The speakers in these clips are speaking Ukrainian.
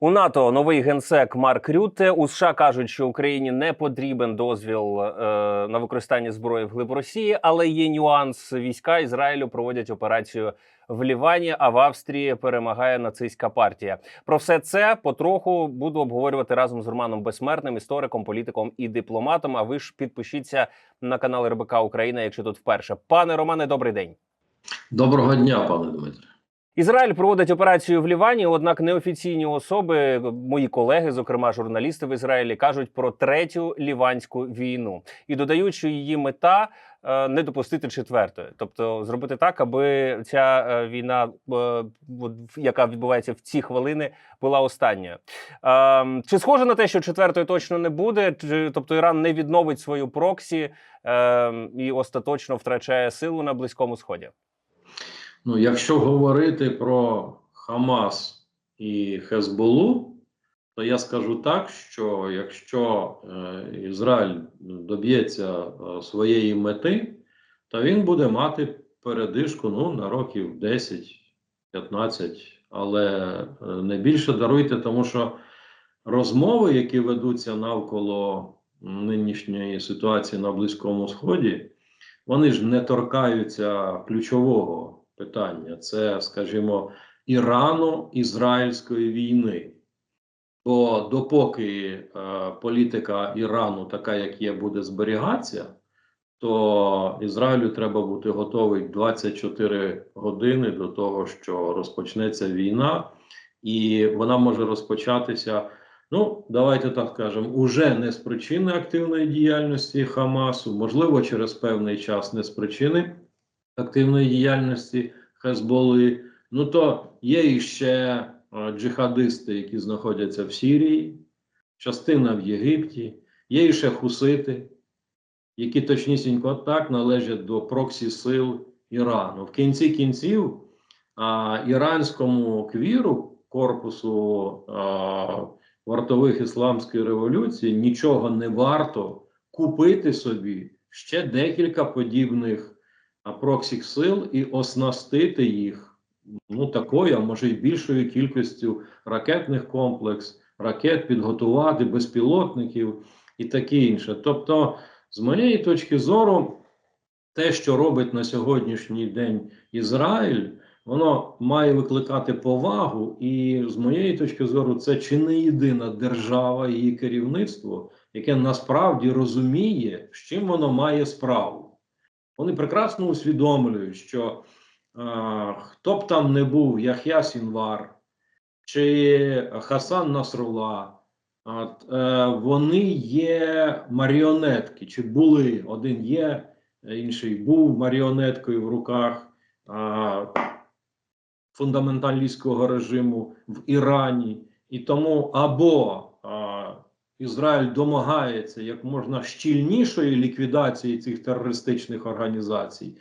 У НАТО новий генсек Марк Рютте. У США кажуть, що Україні не потрібен дозвіл е, на використання зброї вглиб Росії, але є нюанс. Війська Ізраїлю проводять операцію в Лівані, а в Австрії перемагає нацистська партія. Про все це потроху буду обговорювати разом з Романом Безсмертним, істориком, політиком і дипломатом. А ви ж підпишіться на канал РБК Україна, якщо тут вперше. Пане Романе, добрий день. Доброго дня, пане Дмитре. Ізраїль проводить операцію в Лівані. Однак неофіційні особи, мої колеги, зокрема журналісти в Ізраїлі, кажуть про третю ліванську війну і додають, що її мета е, не допустити четвертої, тобто зробити так, аби ця е, війна, е, яка відбувається в ці хвилини, була останньою. Е, чи схоже на те, що четвертої точно не буде? Тобто Іран не відновить свою проксі е, і остаточно втрачає силу на близькому сході? Ну, якщо говорити про Хамас і Хезболу, то я скажу так, що якщо е, Ізраїль доб'ється е, своєї мети, то він буде мати передишку ну, на років 10-15, але е, не більше даруйте, тому що розмови, які ведуться навколо нинішньої ситуації на Близькому Сході, вони ж не торкаються ключового питання. Це, скажімо, Ірано-Ізраїльської війни. Бо допоки е, політика Ірану, така як є, буде зберігатися, то Ізраїлю треба бути готовий 24 години до того, що розпочнеться війна, і вона може розпочатися. Ну, давайте так скажемо, уже не з причини активної діяльності Хамасу, можливо, через певний час не з причини активної діяльності Хезболи. Ну то є іще е, джихадисти, які знаходяться в Сірії, частина в Єгипті, є іще хусити, які точнісінько так належать до проксі сил Ірану. В кінці кінців а, іранському квіру корпусу а, вартових ісламської революції нічого не варто купити собі ще декілька подібних проксіх сил і оснастити їх ну такою, а може й більшою кількістю ракетних комплекс, ракет підготувати, безпілотників і таке інше. Тобто, з моєї точки зору, те, що робить на сьогоднішній день Ізраїль, воно має викликати повагу, і з моєї точки зору, це чи не єдина держава, її керівництво, яке насправді розуміє, з чим воно має справу. Вони прекрасно усвідомлюють, що е, хто б там не був, Яхя Сінвар чи Хасан Насрула, е, вони є маріонетки, чи були. Один є, інший був маріонеткою в руках е, фундаменталістського режиму в Ірані, і тому або Ізраїль домагається як можна щільнішої ліквідації цих терористичних організацій,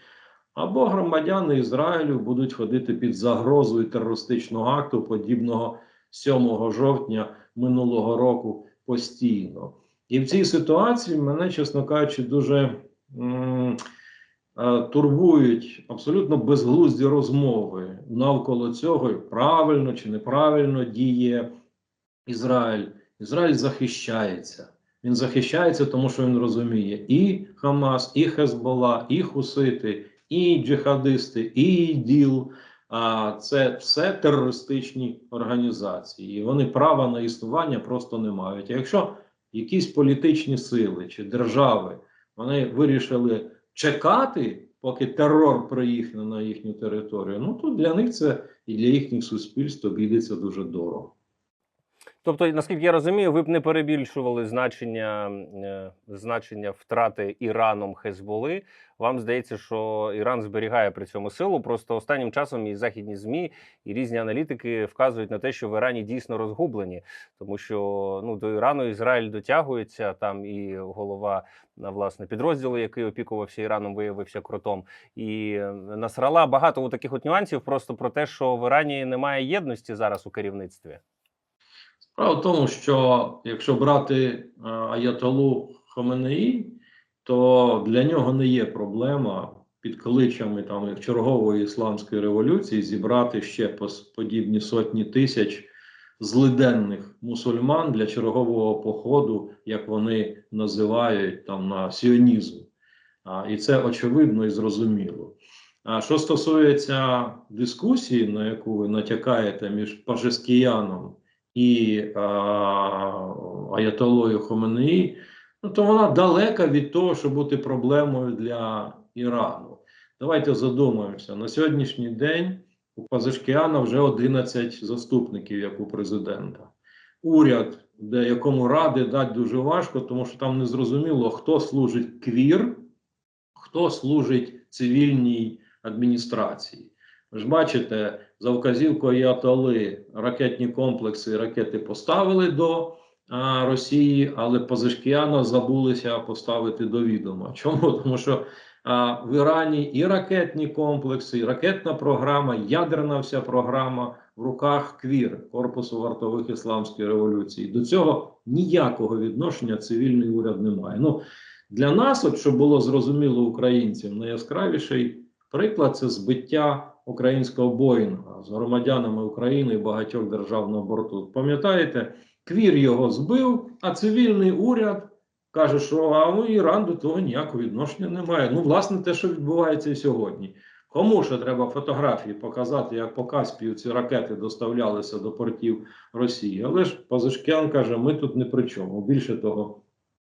або громадяни Ізраїлю будуть ходити під загрозою терористичного акту, подібного 7 жовтня минулого року постійно. І в цій ситуації мене, чесно кажучи, дуже м турбують абсолютно безглузді розмови навколо цього, правильно чи неправильно діє Ізраїль. Ізраїль захищається. Він захищається, тому що він розуміє і Хамас, і Хезбола, і Хусити, і джихадисти, і ДІЛ. А це все терористичні організації. І вони права на існування просто не мають. А якщо якісь політичні сили чи держави вони вирішили чекати, поки терор приїхне на їхню територію, ну то для них це і для їхніх суспільств обійдеться дуже дорого. Тобто, наскільки я розумію, ви б не перебільшували значення е, значення втрати Іраном Хезболи. Вам здається, що Іран зберігає при цьому силу. Просто останнім часом і західні змі і різні аналітики вказують на те, що в Ірані дійсно розгублені, тому що ну до Ірану Ізраїль дотягується там, і голова власне підрозділу, який опікувався Іраном, виявився крутом. І Насрала багато таких от нюансів, просто про те, що в Ірані немає єдності зараз у керівництві. Справа в тому, що якщо брати а, Аятолу Хоменеї, то для нього не є проблема під кличами там чергової ісламської революції зібрати ще подібні сотні тисяч злиденних мусульман для чергового походу, як вони називають там на сіонізм. А, і це очевидно і зрозуміло. А що стосується дискусії, на яку ви натякаєте між Пажескіяном і а, Аятолою Хоменеї, ну то вона далека від того, щоб бути проблемою для Ірану. Давайте задумаємося на сьогоднішній день. У Пазашкіана вже 11 заступників, як у президента. Уряд, де якому ради дати дуже важко, тому що там не зрозуміло, хто служить квір, хто служить цивільній адміністрації. Ви ж бачите, за вказівкою Ятали ракетні комплекси і ракети поставили до а, Росії, але Пазашкіана забулися поставити до відома. Чому? Тому що а, в Ірані і ракетні комплекси, і ракетна програма, ядерна вся програма в руках КВІР Корпусу вартових ісламської революції. До цього ніякого відношення цивільний уряд не має. Ну для нас, от щоб було зрозуміло українцям, найяскравіший приклад це збиття українського Боїнга з громадянами України і багатьох держав на борту. Пам'ятаєте, Квір його збив, а цивільний уряд каже, що а ну, Іран до того ніякого відношення не має. Ну, власне, те, що відбувається і сьогодні. Кому ще треба фотографії показати, як по Каспію ці ракети доставлялися до портів Росії? Але ж Пазашкян каже, ми тут не при чому. Більше того,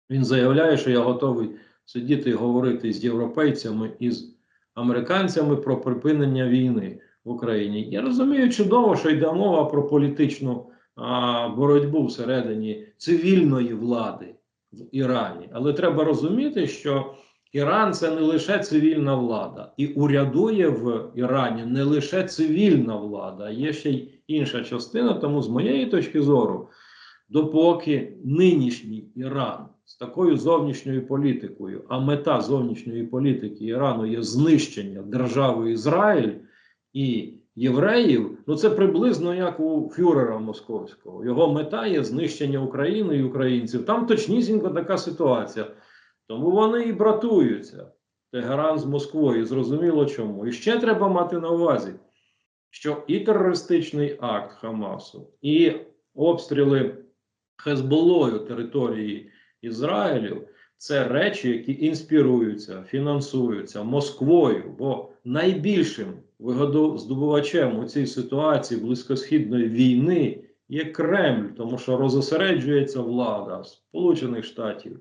він заявляє, що я готовий сидіти і говорити з європейцями і з американцями про припинення війни в Україні. Я розумію чудово, що йде мова про політичну а, боротьбу всередині цивільної влади в Ірані. Але треба розуміти, що Іран це не лише цивільна влада, і урядує в Ірані не лише цивільна влада, є ще й інша частина. Тому, з моєї точки зору, допоки нинішній Іран з такою зовнішньою політикою, а мета зовнішньої політики Ірану є знищення держави Ізраїль і євреїв, ну це приблизно як у фюрера московського. Його мета є знищення України і українців. Там точнісінько така ситуація. Тому вони і братуються. Тегеран з Москвою. Зрозуміло чому. І ще треба мати на увазі, що і терористичний акт Хамасу, і обстріли Хезболою території Ізраїлю це речі, які інспіруються, фінансуються Москвою, бо найбільшим вигодоздобувачем у цій ситуації близькосхідної війни є Кремль, тому що розосереджується влада Сполучених Штатів,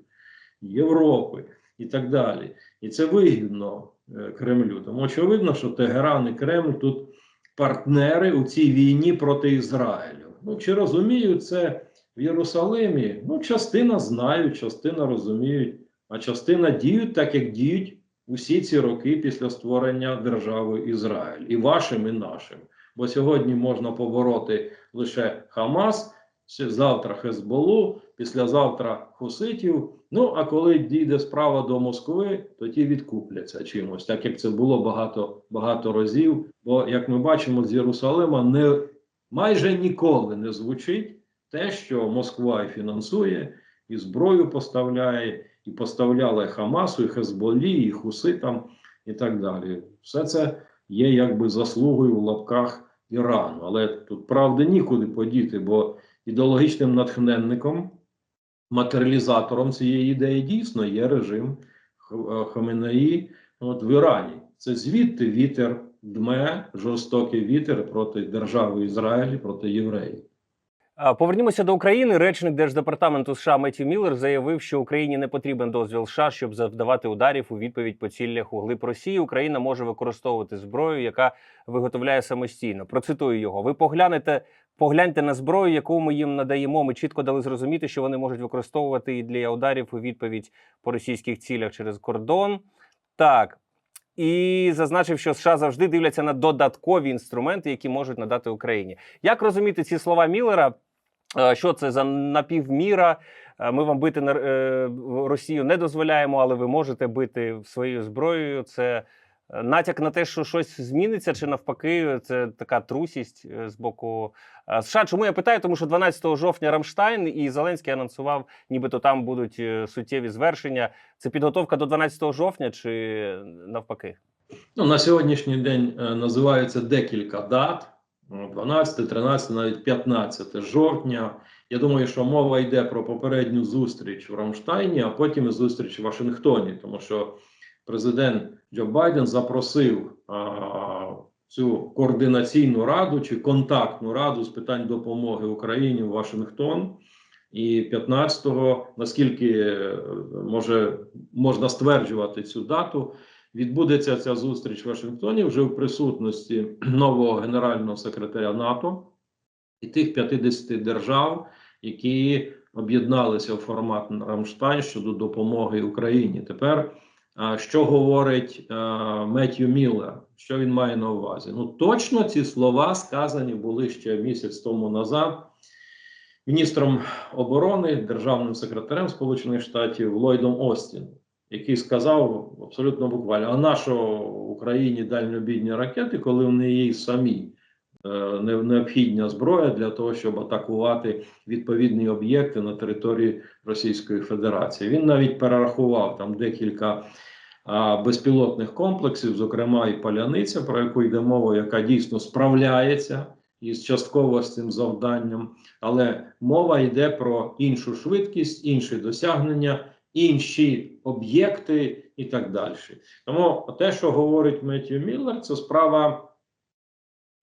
Європи і так далі. І це вигідно е, Кремлю. Тому очевидно, що Тегеран і Кремль тут партнери у цій війні проти Ізраїлю. Ну чи розуміють це в Єрусалимі? Ну, частина знають, частина розуміють, а частина діють так, як діють усі ці роки після створення держави Ізраїль, і вашим, і нашим. Бо сьогодні можна побороти лише Хамас, завтра Хезболу, післязавтра Хуситів. Ну а коли дійде справа до Москви, то ті відкупляться чимось, так як це було багато багато разів. Бо, як ми бачимо, з Єрусалима не майже ніколи не звучить те, що Москва і фінансує, і зброю поставляє, і поставляла Хамасу, і Хезболі, і Хуситам, і так далі. Все це є якби заслугою в лапках Ірану. Але тут правди нікуди подіти, бо ідеологічним натхненником, матеріалізатором цієї ідеї дійсно є режим Х- е, от в Ірані. Це звідти вітер дме, жорстокий вітер проти держави Ізраїль, проти євреїв. Повернімося до України. Речник держдепартаменту США Меті Міллер заявив, що Україні не потрібен дозвіл США, щоб завдавати ударів у відповідь по цілях у глиб Росії. Україна може використовувати зброю, яка виготовляє самостійно. Процитую його: ви поглянете, погляньте на зброю, яку ми їм надаємо. Ми чітко дали зрозуміти, що вони можуть використовувати її для ударів у відповідь по російських цілях через кордон. Так. І зазначив, що США завжди дивляться на додаткові інструменти, які можуть надати Україні. Як розуміти ці слова Міллера? Е, Що це за напівміра? Е, Ми вам бити на е, Росію не дозволяємо, але ви можете бити своєю зброєю. Це натяк на те, що щось зміниться, чи навпаки, це така трусість з боку США. Чому я питаю? Тому що 12 жовтня Рамштайн і Зеленський анонсував, нібито там будуть суттєві звершення. Це підготовка до 12 жовтня, чи навпаки? Ну, на сьогоднішній день називаються декілька дат. Ну, 12, 13, навіть 15 жовтня. Я думаю, що мова йде про попередню зустріч в Рамштайні, а потім і зустріч в Вашингтоні, тому що президент Джо Байден запросив а, цю координаційну раду чи контактну раду з питань допомоги Україні в Вашингтон. І 15-го, наскільки е, може можна стверджувати цю дату, відбудеться ця зустріч в Вашингтоні вже в присутності нового генерального секретаря НАТО і тих 50 держав, які об'єдналися в формат Рамштайн щодо допомоги Україні. Тепер що говорить Меттью Міллер? Що він має на увазі? Ну точно ці слова сказані були ще місяць тому назад міністром оборони, державним секретарем Сполучених Штатів Ллойдом Остін, який сказав абсолютно буквально: а нащо Україні дальньобійні ракети, коли в неї самі е, необхідна зброя для того, щоб атакувати відповідні об'єкти на території Російської Федерації. Він навіть перерахував там декілька безпілотних комплексів, зокрема і Паляниця, про яку йде мова, яка дійсно справляється із частково з цим завданням. Але мова йде про іншу швидкість, інші досягнення, інші об'єкти і так далі. Тому те, що говорить Меттью Міллер, це справа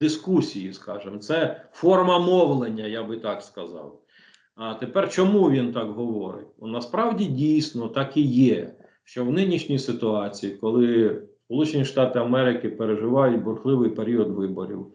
дискусії, скажімо, це форма мовлення, я би так сказав. А тепер чому він так говорить? Ну, насправді дійсно так і є, що в нинішній ситуації, коли Сполучені Штати Америки переживають бурхливий період виборів,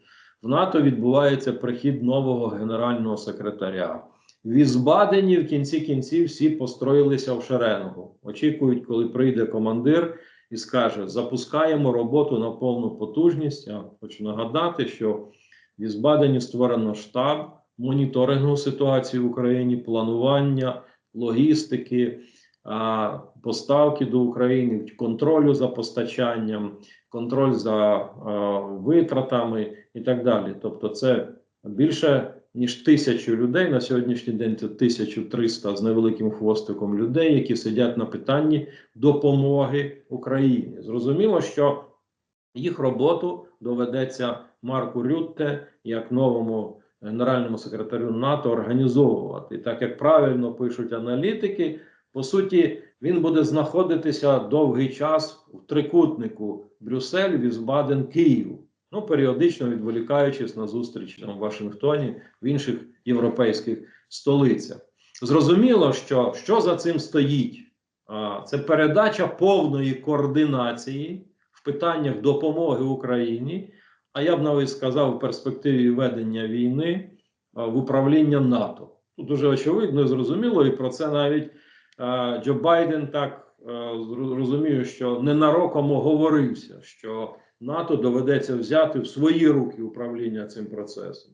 в НАТО відбувається прихід нового генерального секретаря. Візбадені в кінці кінців всі построїлися в шеренгу. Очікують, коли прийде командир і скаже: запускаємо роботу на повну потужність. Я хочу нагадати, що в Візбадені створено штаб моніторингу ситуації в Україні, планування, логістики, поставки до України, контролю за постачанням, контроль за витратами і так далі. Тобто, це більше ніж тисячу людей на сьогоднішній день. Це 1300 з невеликим хвостиком людей, які сидять на питанні допомоги Україні. Зрозуміло, що їх роботу доведеться Марку Рютте як новому генеральному секретарю НАТО організовувати. І так як правильно пишуть аналітики, по суті, він буде знаходитися довгий час в трикутнику Брюссель, Візбаден, Київ. Ну, періодично відволікаючись на зустріч там, в Вашингтоні, в інших європейських столицях. Зрозуміло, що, що за цим стоїть. Це передача повної координації в питаннях допомоги Україні, а я б навіть сказав, в перспективі ведення війни в управління НАТО. Тут дуже очевидно і зрозуміло, і про це навіть Джо Байден так розумію, що ненароком оговорився, що НАТО доведеться взяти в свої руки управління цим процесом.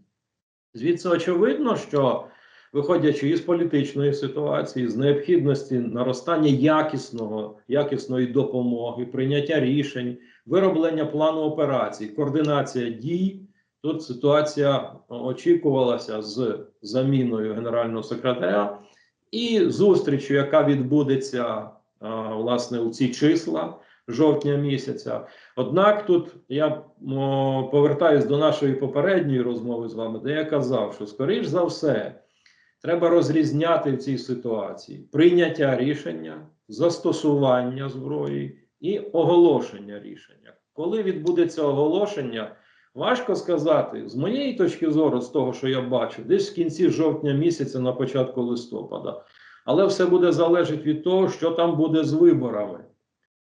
Звідси очевидно, що виходячи із політичної ситуації, з необхідності наростання якісного, якісної допомоги, прийняття рішень, вироблення плану операцій, координація дій. Тут ситуація очікувалася з заміною генерального секретаря і зустрічю, яка відбудеться власне у ці числа жовтня місяця. Однак тут я повертаюсь до нашої попередньої розмови з вами, де я казав, що скоріш за все треба розрізняти в цій ситуації прийняття рішення, застосування зброї і оголошення рішення. Коли відбудеться оголошення, важко сказати з моєї точки зору, з того, що я бачу, десь в кінці жовтня місяця, на початку листопада. Але все буде залежати від того, що там буде з виборами.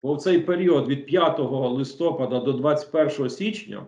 Бо в цей період від 5 листопада до 21 січня,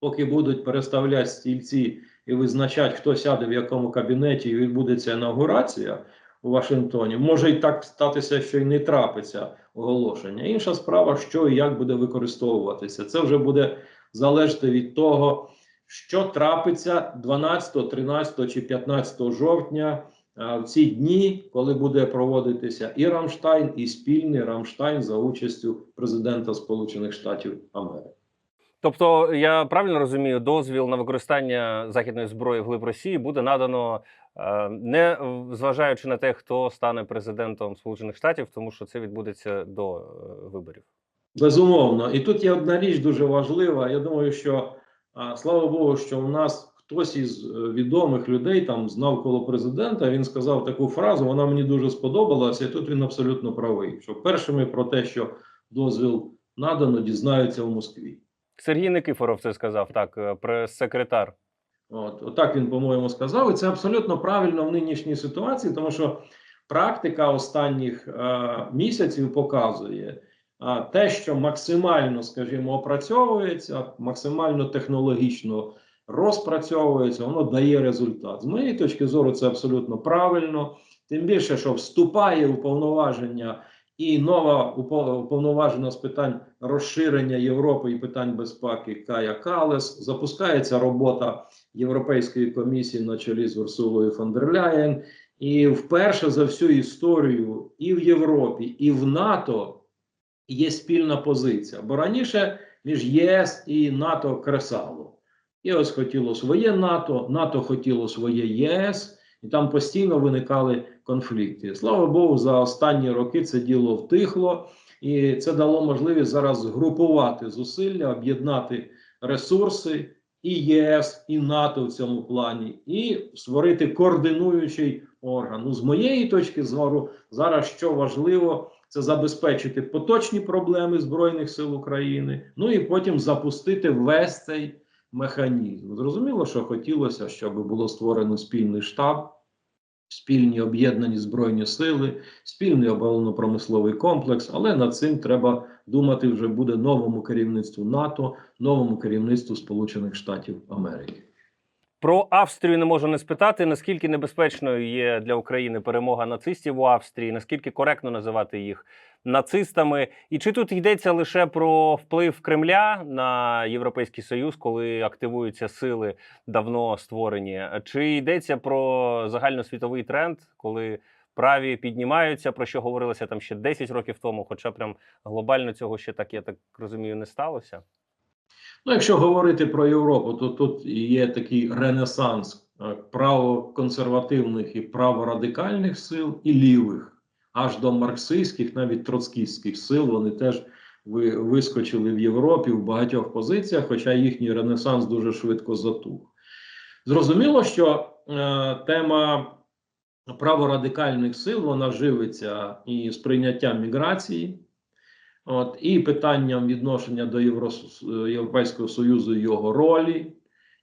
поки будуть переставляти стільці і визначати, хто сяде в якому кабінеті, і відбудеться інаугурація у Вашингтоні, може і так статися, що й не трапиться оголошення. Інша справа, що і як буде використовуватися. Це вже буде залежати від того, що трапиться 12, 13 чи 15 жовтня в ці дні, коли буде проводитися і Рамштайн, і спільний Рамштайн за участю президента Сполучених Штатів Америки. Тобто, я правильно розумію, дозвіл на використання західної зброї вглиб Росії буде надано е, не зважаючи на те, хто стане президентом Сполучених Штатів, тому що це відбудеться до е, виборів. Безумовно, і тут є одна річ дуже важлива. Я думаю, що слава Богу, що у нас хтось із е, відомих людей там з навколо президента. Він сказав таку фразу. Вона мені дуже сподобалася. І тут він абсолютно правий. Що першими про те, що дозвіл надано, дізнаються в Москві. Сергій Никифоров це сказав, так, е, прес-секретар. От, отак він, по-моєму, сказав, і це абсолютно правильно в нинішній ситуації, тому що практика останніх е, місяців показує е, те, що максимально, скажімо, опрацьовується, максимально технологічно розпрацьовується, воно дає результат. З моєї точки зору, це абсолютно правильно. Тим більше, що вступає у повноваження і нова уповноважена з питань розширення Європи і питань безпеки Кая Калес. Запускається робота Європейської комісії на чолі з Урсулою фон дер Ляєн. І вперше за всю історію і в Європі, і в НАТО є спільна позиція. Бо раніше між ЄС і НАТО кресало. ЄС хотіло своє НАТО, НАТО хотіло своє ЄС, і там постійно виникали конфлікти. Слава Богу, за останні роки це діло втихло, і це дало можливість зараз згрупувати зусилля, об'єднати ресурси і ЄС, і НАТО в цьому плані, і створити координуючий орган. Ну, з моєї точки зору, зараз що важливо, це забезпечити поточні проблеми Збройних сил України, ну і потім запустити весь цей механізм. Зрозуміло, що хотілося, щоб було створено спільний штаб, спільні об'єднані збройні сили, спільний оборонно-промисловий комплекс, але над цим треба думати вже буде новому керівництву НАТО, новому керівництву Сполучених Штатів Америки. Про Австрію не можу не спитати, наскільки небезпечною є для України перемога нацистів у Австрії, наскільки коректно називати їх нацистами, і чи тут йдеться лише про вплив Кремля на Європейський Союз, коли активуються сили давно створені, чи йдеться про загальносвітовий тренд, коли праві піднімаються, про що говорилося там ще 10 років тому, хоча прям глобально цього ще так, я так розумію, не сталося. Ну, якщо говорити про Європу, то тут є такий ренесанс е, правоконсервативних і праворадикальних сил і лівих, аж до марксистських, навіть троцкістських сил. Вони теж вискочили в Європі в багатьох позиціях, хоча їхній ренесанс дуже швидко затух. Зрозуміло, що е, тема праворадикальних сил вона живиться і з прийняттям міграції. От, і питанням відношення до Єврос... Європейського Союзу його ролі,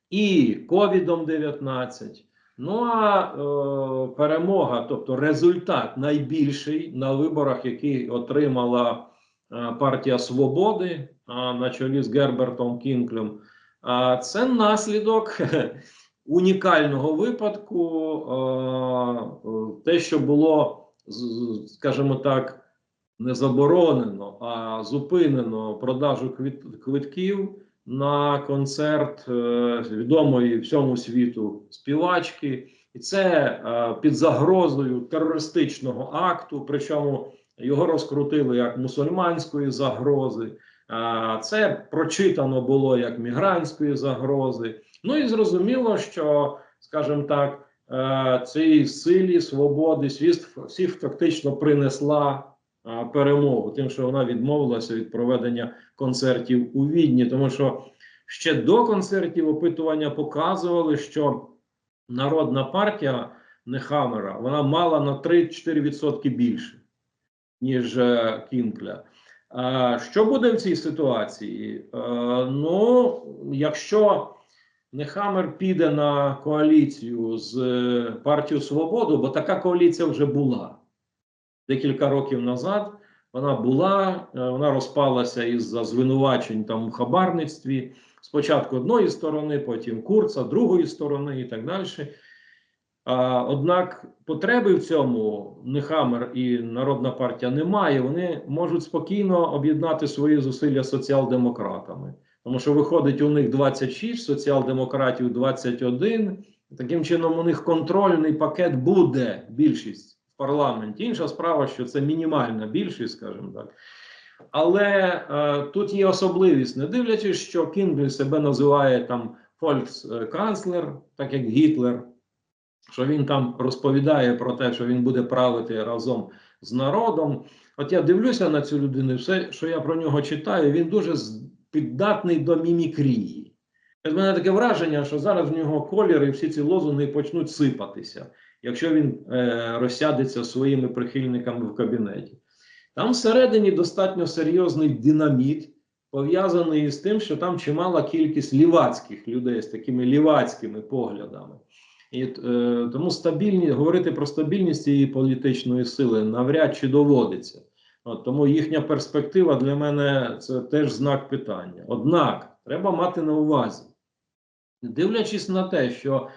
і ковідом 19 Ну а е, перемога, тобто результат найбільший на виборах, який отримала е, партія Свободи е, на чолі з Гербертом Кінклем, е, це наслідок унікального випадку, е, е, те, що було, скажімо так не заборонено, а зупинено продажу квитків на концерт е, відомої всьому світу співачки, і це е, під загрозою терористичного акту. Причому його розкрутили як мусульманської загрози. Е, це прочитано було як мігрантської загрози. Ну і зрозуміло, що, скажімо так, цій силі свободи світ всі фактично принесла перемогу, тим, що вона відмовилася від проведення концертів у Відні, тому що ще до концертів опитування показували, що народна партія Нехамера вона мала на 3-4% більше, ніж е, Кінкля. Що буде в цій ситуації? Ну, якщо Нехамер піде на коаліцію з е, партією Свободу, бо така коаліція вже була декілька років назад. Вона була, е, вона розпалася із-за звинувачень там у хабарництві. Спочатку одної сторони, потім Курца, другої сторони і так далі. А, однак потреби в цьому Нехамер і Народна партія немає. Вони можуть спокійно об'єднати свої зусилля соціал-демократами. Тому що виходить у них 26, соціал-демократів 21. Таким чином, у них контрольний пакет буде більшість в парламенті. Інша справа, що це мінімальна більшість, скажімо так. Але е, тут є особливість, не дивлячись, що Кінгель себе називає там фольксканцлер, так як Гітлер, що він там розповідає про те, що він буде правити разом з народом. От я дивлюся на цю людину, все, що я про нього читаю, він дуже піддатний до мімікрії. У мене таке враження, що зараз в нього колір і всі ці лозунги почнуть сипатися, якщо він е, розсядеться своїми прихильниками в кабінеті. Там всередині достатньо серйозний динаміт, пов'язаний з тим, що там чимала кількість лівацьких людей з такими лівацькими поглядами. І е, тому стабільні, говорити про стабільність цієї політичної сили навряд чи доводиться. От, тому їхня перспектива для мене це теж знак питання. Однак треба мати на увазі, дивлячись на те, що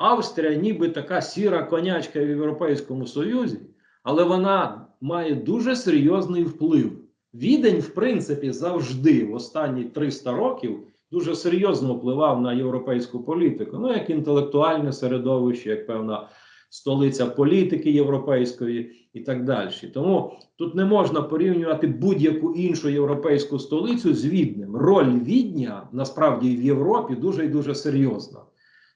Австрія ніби така сіра конячка в Європейському Союзі, але вона має дуже серйозний вплив. Відень, в принципі, завжди в останні 300 років дуже серйозно впливав на європейську політику. Ну, як інтелектуальне середовище, як певна столиця політики європейської і так далі. Тому тут не можна порівнювати будь-яку іншу європейську столицю з Віднем. Роль Відня насправді в Європі дуже і дуже серйозна.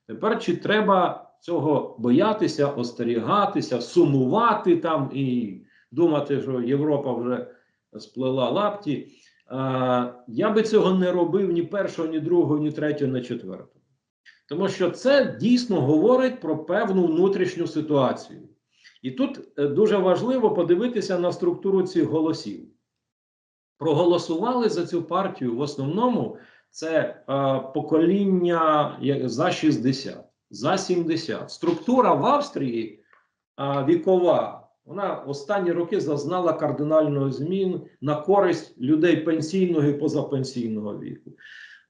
Тепер чи треба цього боятися, остерігатися, сумувати там і думати, що Європа вже сплела лапті. А, я би цього не робив ні першого, ні другого, ні третього, ні четвертого. Тому що це дійсно говорить про певну внутрішню ситуацію. І тут е, дуже важливо подивитися на структуру цих голосів. Проголосували за цю партію в основному це е, покоління за 60, за 70. Структура в Австрії е, вікова. Вона останні роки зазнала кардинальних змін на користь людей пенсійного і позапенсійного віку.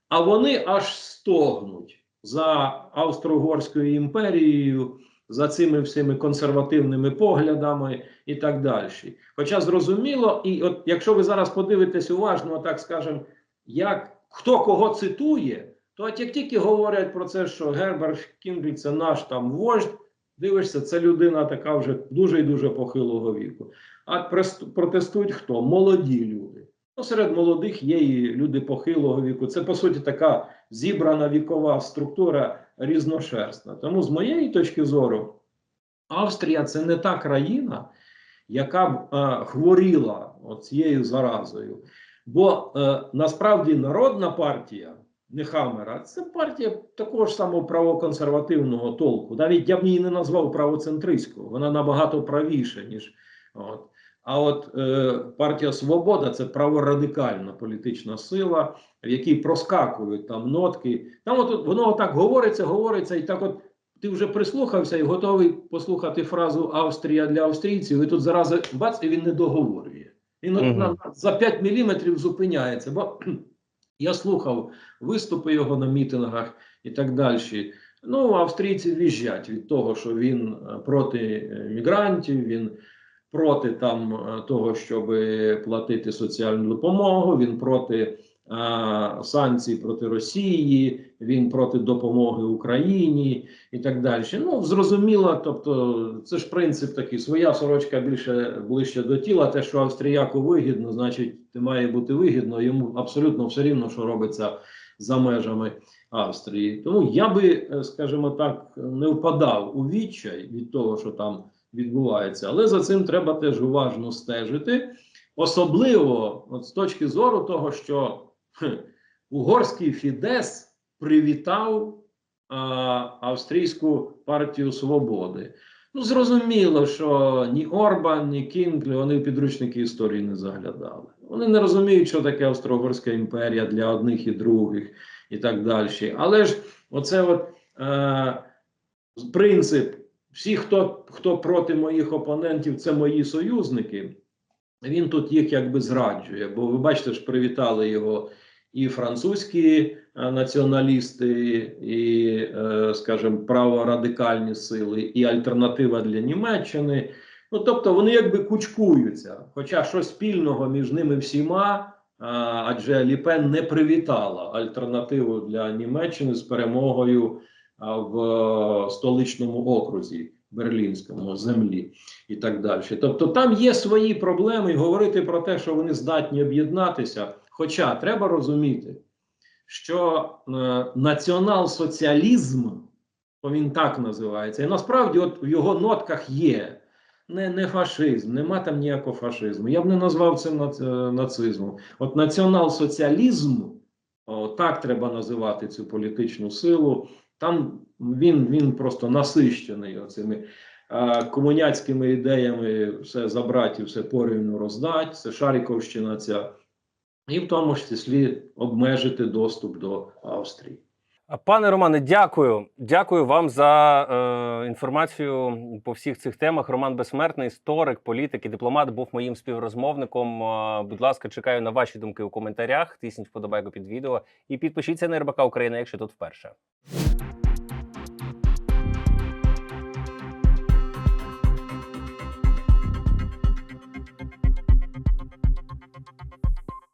А вони аж стогнуть за Австро-Угорською імперією, за цими всіми консервативними поглядами і так далі. Хоча зрозуміло, і от якщо ви зараз подивитесь уважно, так скажемо, як хто кого цитує, то от як тільки говорять про це, що Герберт Кінглі це наш там вождь, дивишся, це людина така вже дуже і дуже похилого віку. А протестують хто? Молоді люди. Ну, серед молодих є і люди похилого віку. Це по суті така зібрана вікова структура різношерстна. Тому, з моєї точки зору, Австрія це не та країна, яка б е, хворіла цією заразою. Бо е, насправді народна партія Нехамера це партія такого ж самого правоконсервативного толку. Навіть я б її не назвав правоцентристською, вона набагато правіша, ніж от. А от е, партія Свобода це праворадикальна політична сила, в якій проскакують там нотки. Там от воно так говориться, говориться, і так от ти вже прислухався і готовий послухати фразу Австрія для австрійців, і тут зараз бац, і він не договорює. Мгм. на, за 5 міліметрів зупиняється. Бо я слухав виступи його на мітингах і так далі. Ну, австрійці віжджать від того, що він е, проти е, мігрантів, він проти там е, того, щоб платити соціальну допомогу, він проти санкцій проти Росії, він проти допомоги Україні і так далі. Ну, зрозуміло, тобто, це ж принцип такий: своя сорочка більше ближче до тіла. Те, що австріяку вигідно, значить, має бути вигідно. Йому абсолютно все рівно, що робиться за межами Австрії. Тому я би, е, скажімо так, не впадав у відчай від того, що там відбувається, але за цим треба теж уважно стежити. Особливо от з точки зору того, що угорський Фідес привітав а, австрійську партію свободи. Ну, зрозуміло, що ні Орбан, ні Кінглі вони в підручники історії не заглядали. Вони не розуміють, що таке Австро-Угорська імперія для одних і других, і так далі. Але ж оце от е, принцип: всі, хто, хто проти моїх опонентів, це мої союзники. Він тут їх якби зраджує, бо ви бачите, ж привітали його і французькі е, націоналісти, і, е, скажімо, праворадикальні сили, і альтернатива для Німеччини. Ну тобто вони якби кучкуються. Хоча щось спільного між ними всіма, адже Ліпен не привітала альтернативу для Німеччини з перемогою в е, столичному окрузі Берлінському землі і так далі. Тобто там є свої проблеми, і говорити про те, що вони здатні об'єднатися. Хоча треба розуміти, що е, націонал-соціалізм, бо він так називається, і насправді от в його нотках є не, не фашизм, нема там ніякого фашизму. Я б не назвав це е, нацизмом. От націонал-соціалізм так треба називати цю політичну силу. Там він, він просто насищений оцими е, комуняцькими ідеями все забрати, все порівну роздати. Це Шаріковщина ця, і в тому числі обмежити доступ до Австрії. Пане Романе, дякую. Дякую вам за е, інформацію по всіх цих темах. Роман Безсмертний, історик, політик і дипломат, був моїм співрозмовником. Е, будь ласка, чекаю на ваші думки у коментарях. Тисніть вподобайку під відео і підпишіться на РБК Україна, якщо тут вперше.